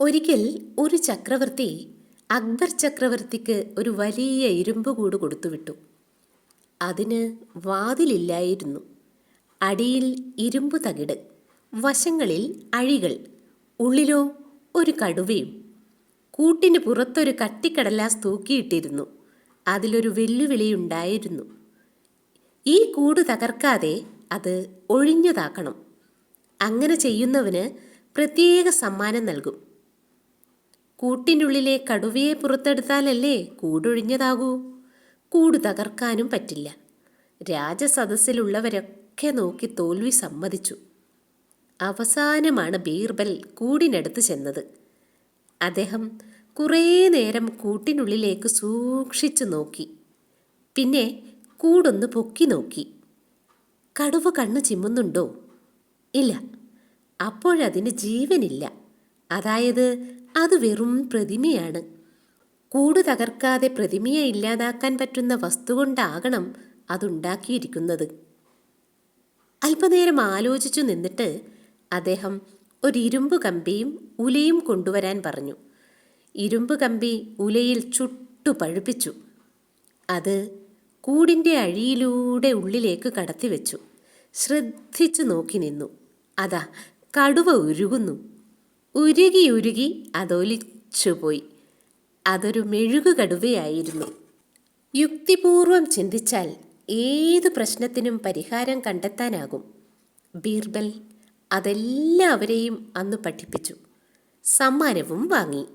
ഒരിക്കൽ ഒരു ചക്രവർത്തി അക്ബർ ചക്രവർത്തിക്ക് ഒരു വലിയ ഇരുമ്പ് കൂട് കൊടുത്തുവിട്ടു അതിന് വാതിലില്ലായിരുന്നു. അടിയിൽ ഇരുമ്പ് തകിട് വശങ്ങളിൽ അഴികൾ ഉള്ളിലോ ഒരു കടുവയും കൂട്ടിന് പുറത്തൊരു കട്ടിക്കടലാസ് തൂക്കിയിട്ടിരുന്നു. അതിലൊരു വെല്ലുവിളിയുണ്ടായിരുന്നു ഈ കൂട് തകർക്കാതെ അത് ഒഴിഞ്ഞതാക്കണം. അങ്ങനെ ചെയ്യുന്നവന് പ്രത്യേക സമ്മാനം നൽകും. കൂട്ടിനുള്ളിലെ കടുവയെ പുറത്തെടുത്താലല്ലേ കൂടൊഴിഞ്ഞതാകൂ? കൂട് തകർക്കാനും പറ്റില്ല. രാജസദസ്സിലുള്ളവരൊക്കെ നോക്കി തോൽവി സമ്മതിച്ചു. അവസാനമാണ് ബീർബൽ കൂടിനടുത്ത് ചെന്നത്. അദ്ദേഹം കുറേ നേരം കൂട്ടിനുള്ളിലേക്ക് സൂക്ഷിച്ചു നോക്കി. പിന്നെ കൂടൊന്ന് പൊക്കി നോക്കി. കടുവ കണ്ണു ചിമ്മുന്നുണ്ടോ? ഇല്ല. അപ്പോഴതിന് ജീവനില്ല. അതായത് അത് വെറും പ്രതിമയാണ്. കൂട് തകർക്കാതെ പ്രതിമയെ ഇല്ലാതാക്കാൻ പറ്റുന്ന വസ്തു കൊണ്ടാകണം അതുണ്ടാക്കിയിരിക്കുന്നത്. അല്പനേരം ആലോചിച്ചു നിന്നിട്ട് അദ്ദേഹം ഒരു ഇരുമ്പ് കമ്പിയും ഉലയും കൊണ്ടുവരാൻ പറഞ്ഞു. ഇരുമ്പ് കമ്പി ഉലയിൽ ചുട്ടു പഴുപ്പിച്ചു. അത് കൂടിന്റെ അഴിയിലൂടെ ഉള്ളിലേക്ക് കടത്തിവെച്ചു. ശ്രദ്ധിച്ചു നോക്കി നിന്നു. അതാ കടുവ ഉരുകുന്നു. ഉരുകി ഉരുകി അതൊലിച്ചുപോയി. അതൊരു മെഴുകുകടുവയായിരുന്നു. യുക്തിപൂർവം ചിന്തിച്ചാൽ ഏത് പ്രശ്നത്തിനും പരിഹാരം കണ്ടെത്താനാകും. ബീർബൽ അതെല്ലാവരെയും അന്ന് പഠിപ്പിച്ചു. സമ്മാനവും വാങ്ങി.